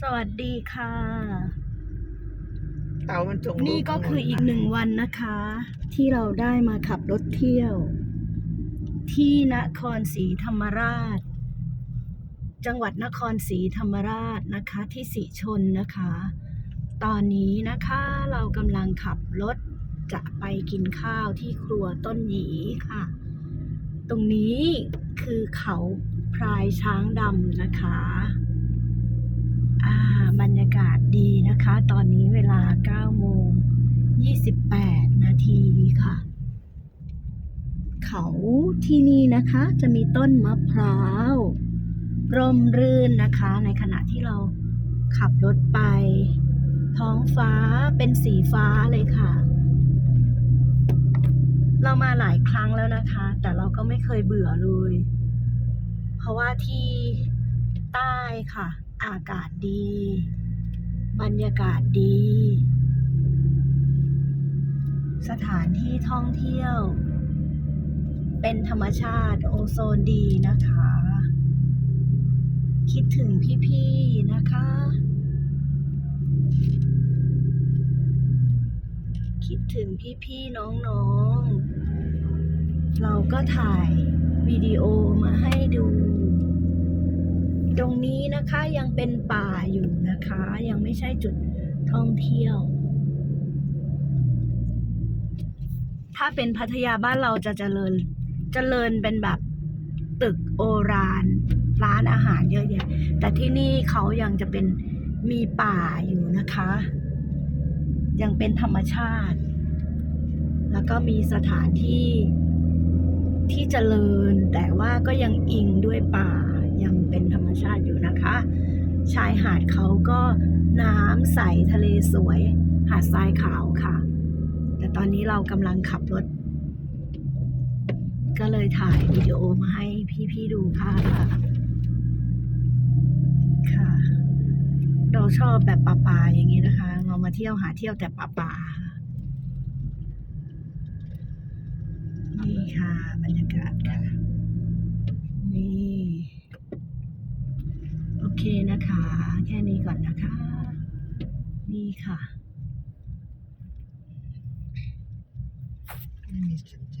สวัสดีค่ะ เต่ามันส่งนี่ก็คืออีกหนึ่งวันนะคะ ที่เราได้มาขับรถเที่ยว ที่นครศรีธรรมราช จังหวัดนครศรีธรรมราชนะคะ ที่สีชนนะคะ ตอนนี้นะคะเรากำลังขับรถจะไปกินข้าวที่ครัวต้นหยีค่ะ ตรงนี้คือเขาพรายช้างดำนะคะอ่าบรรยากาศดีนะคะ ตอนนี้เวลา9โมง28 นาทีค่ะ เขาที่นี่นะคะ จะมีต้นมะพร้าวร่มรื่นนะคะ ในขณะที่เราขับรถไป ท้องฟ้าเป็นสีฟ้าเลยค่ะ เรามาหลายครั้งแล้วนะคะ แต่เราก็ไม่เคยเบื่อเลย เพราะว่าที่ใต้ค่ะ อากาศดี บรรยากาศดี สถานที่ท่องเที่ยว เป็นธรรมชาติโอโซนดีนะคะ คิดถึงพี่ๆนะคะ คิดถึงพี่ๆน้องๆ เราก็ถ่ายวิดีโอมาให้ ตรงนี้นะคะยังเป็นป่าอยู่นะคะ ยังไม่ใช่จุดท่องเที่ยว ถ้าเป็นพัทยาบ้านเราจะเจริญเจริญเป็นแบบตึกโอรานร้านอาหารเยอะแยะแต่ที่นี่เขายังจะเป็นมีป่าอยู่นะคะ ยังเป็นธรรมชาติ แล้วก็มีสถานที่ที่เจริญ แต่ว่าก็ยังอิงด้วยป่า ยังเป็นธรรมชาติอยู่นะคะ ชายหาดเขาก็น้ำใสทะเลสวย หาดทรายขาวค่ะ แต่ตอนนี้เรากำลังขับรถ ก็เลยถ่ายวิดีโอมาให้พี่ๆดูค่ะ ค่ะ เราชอบแบบป่าๆอย่างนี้นะคะ เรามาเที่ยวหาเที่ยวแต่ป่าๆค่ะนี่ค่ะบรรยากาศค่ะ นี่ โอ เคนะคะ แค่นี้ก่อนนะคะ นี่ค่ะไม่มีสัญญ